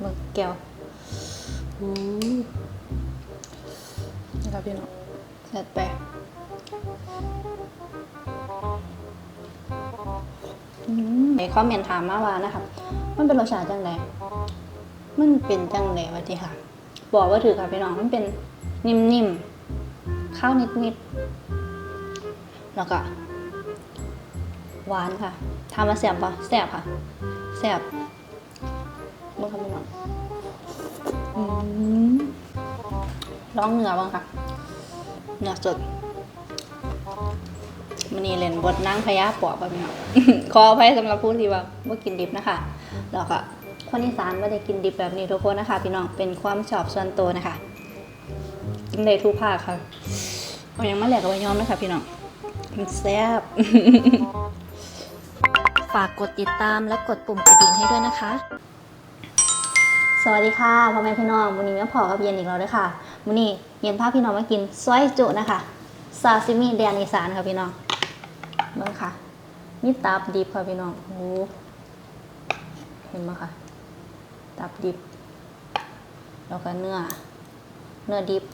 หมึกแก้วอู้นะครับพี่น้องเสร็จไปในคอมเมนต์ถามมาว่านะครับ มันเป็นรสชาติจังไดมันเป็นจังไดวะที่ค่ะ บอกว่าถือค่ะพี่น้อง มันเป็นนิ่มๆ ข้าวนิดๆ แล้วก็ หวานค่ะทำมาแสบปะแสบค่ะแสบ เมื่อคำนี้น้องอืมร้องเหนือบ้างค่ะเหนือสดมันนี่เล่นบทนั่งพญาปอบแบบนี้งขออภัยสำหรับผู้ที่ว่าเมื่อกินดิบนะคะแล้วก็คนอีสานไม่ได้กินดิบแบบนี้ทุกคนนะคะ พี่น้องเป็นความชอบส่วนตัวนะคะกินได้ทุกภาคค่ะเอายังมาแหลกกับใบยอมนะคะพี่น้องมันแซ่บฝากกดติดตามและกดปุ่มกระดิ่งให้ด้วยนะคะ สวัสดีค่ะพ่อแม่พี่น้องวันนี้แม่พอกับเย็นอีกแล้วด้วยค่ะวันนี้เย็นพาพี่น้องมากินซอยจุนะคะซาซิมิแดนอีสานค่ะพี่น้องเบิ่งค่ะนี่ตับดิบค่ะพี่น้องโอ้เห็นไหมคะตับดิบ แล้วก็เนื้อ เนื้อดิบ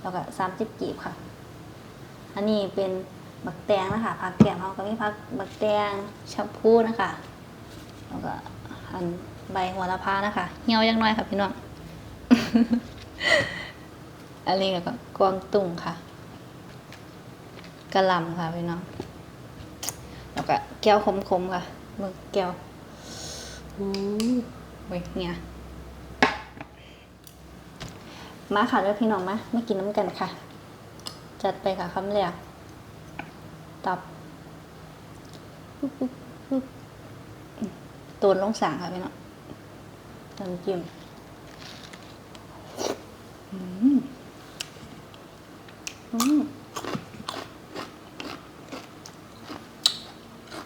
แล้วก็สามสิบกีบค่ะ อันนี้เป็นบักแตงนะคะผักแกมเขาก็มีผักบักแตงชัมพูนะคะ แล้วก็อัน ใบหัวละพานะคะ เหี่ยวยังน้อยค่ะพี่น้อง อันนี้ก็กวางตุ้งค่ะกระลำค่ะพี่น้อง แล้วก็แก้วคมๆค่ะมึกแก้วอู้เว้ยเนี่ยมาค่ะด้วยพี่น้องมาไม่กินน้ำกันค่ะ จัดไปค่ะคำแรกตับปุ๊บปุ๊บปุ๊บตูนลงสางค่ะพี่น้อง น้ำจิ้มอืมอืม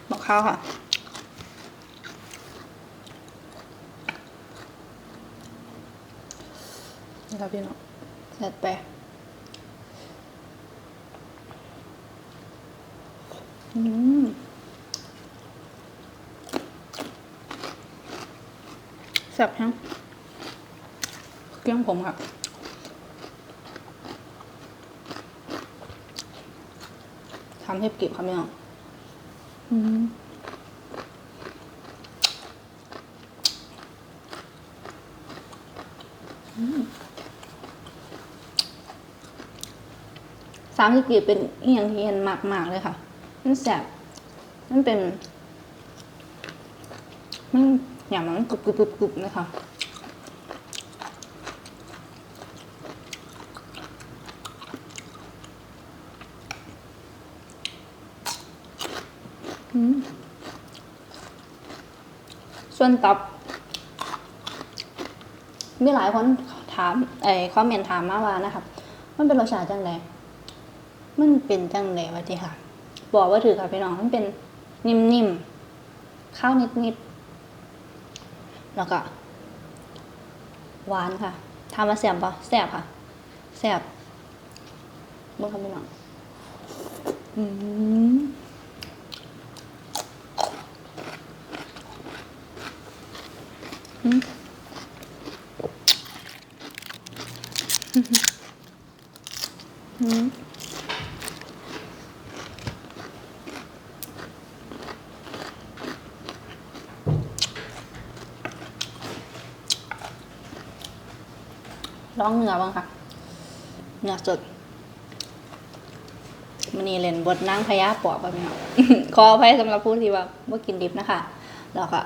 บอกข้าวค่ะนี่ครับพี่น้องเสร็จไปอืม แซ่บทั้งเครื่องผมค่ะทำให้เก็บครับพี่น้องอืมสามสิบกีบเป็นอีหยังที่เห็นมาก ๆ เลยค่ะ มันแสบมันเป็น มัน อย่างมันกรุบกรุบกรุบกรุบนะคะอืมส่วนตับ มีหลายคนถามไอ้คอมเมนต์ถามมาว่านะคะมันเป็นรสชาติจังไดมันเป็นจังไดวะที่ค่ะ บอกว่าถือค่ะพี่น้อง มันเป็นนิ่มๆ ข้าวนิดๆ แล้วก็ หวานค่ะทำมาแสบปะแสบค่ะแสบเมื่อค่ะพี่น้องอืมอืมอืม ร้องเหนือบ้างค่ะเหนือสดมันนี่เล่นบทนั่งพญาปอบแบบนี้ขออภัยสำหรับผู้ที่ว่าเมื่อกินดิบนะคะแล้วก็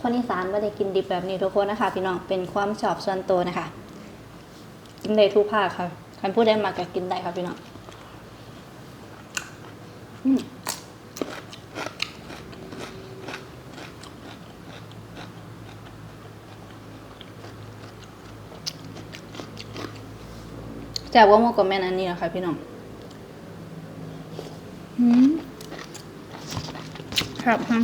คนอีสานไม่ได้กินดิบแบบนี้ทุกคนนะคะ พี่น้องเป็นความชอบส่วนตัวนะคะกินได้ทุกภาคค่ะใครพูดได้มากก็กินได้ค่ะพี่น้องอืม แจ่ว่าโมกับแม่นอันนี้นะคะพี่น้องครับฮะ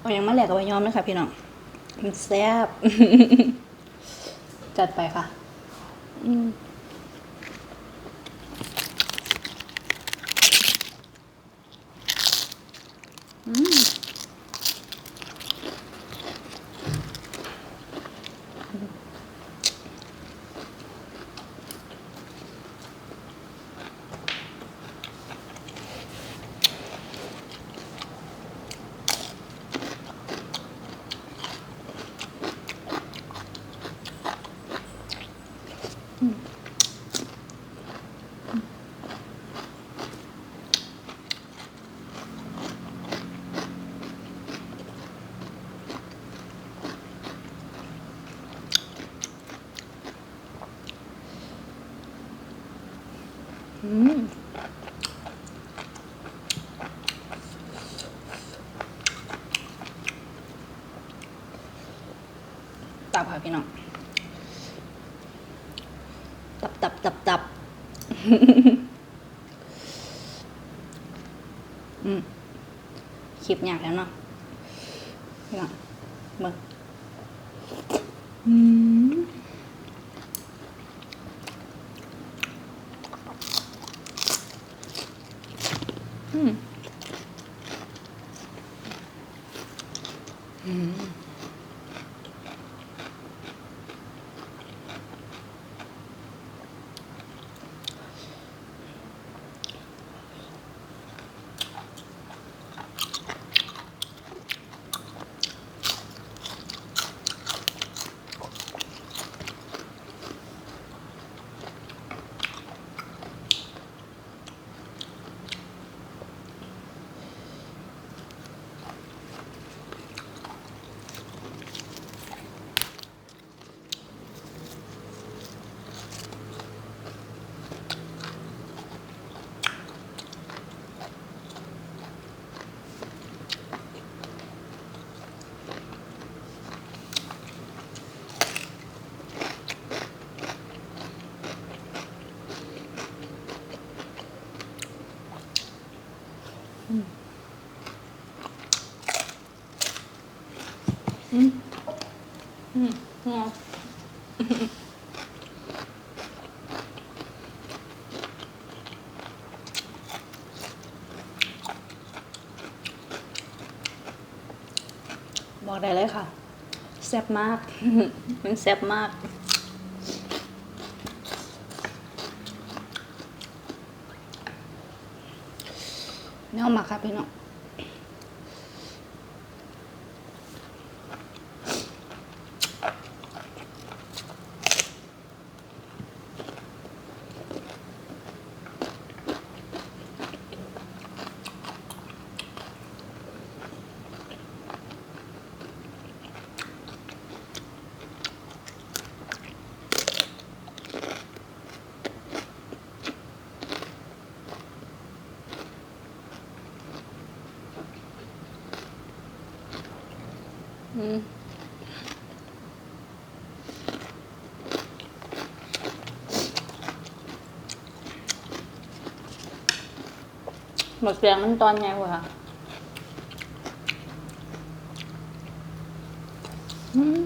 เอายังมาแหลกกับใบยอมนะคะพี่น้องมันแซ่บจัดไปค่ะ อืม อืม อืม ตับ ค่ะพี่น้อง ตับตับตับตับอืมคลิปยากแล้วเนาะพี่น้องเบิ่งอืมอืมอืมอืมอืมงอ บอกได้เลยค่ะแซ่บมาก มันแซ่บมาก เนื้อหมักค่ะพี่น้อง อืมหมดเสียงมันตอนไงวะอืม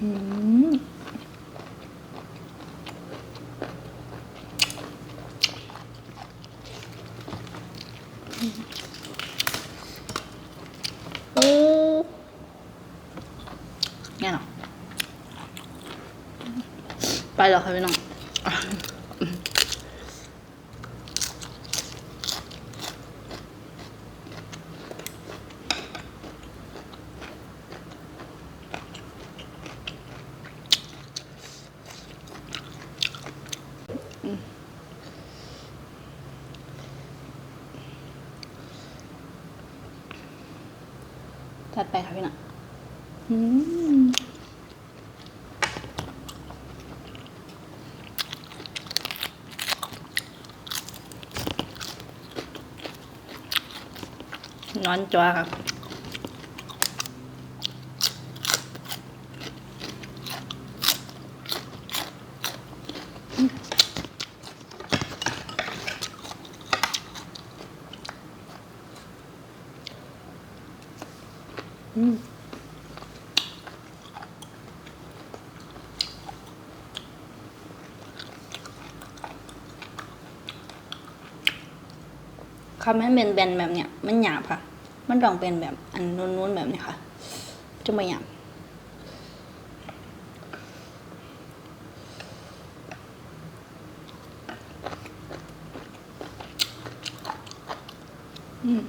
อืมโอ้ เนี่ยเนไปแล้วค่ะพี่น้องจัดไปค่ะพี่น้อง นอนจ้าครับ คำให้เป็นแบนแบบเนี้ยมันหยาบค่ะ มันต้องเป็นแบบอันนู้นๆแบบเนี้ยค่ะ จะไม่หยาบอืม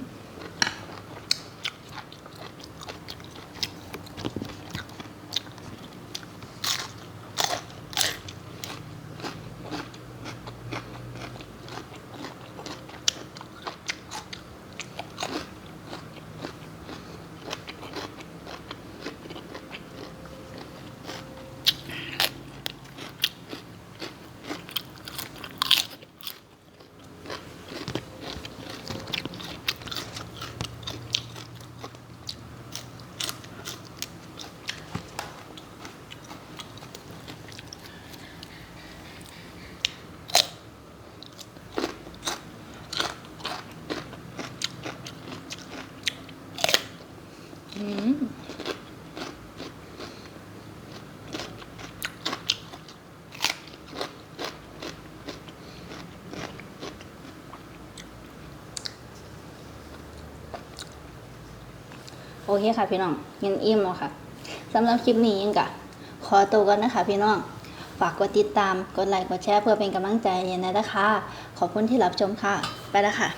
เคค่ะพี่น้องยินอิ่มแล้วค่ะสำหรับคลิปนี้ยังกะขอตัวก่อนนะคะพี่น้องฝากกดติดตาม กดไลค์ กดแชร์เพื่อเป็นกำลังใจเย็นนะคะ ขอบคุณที่รับชมค่ะ ไปแล้วค่ะ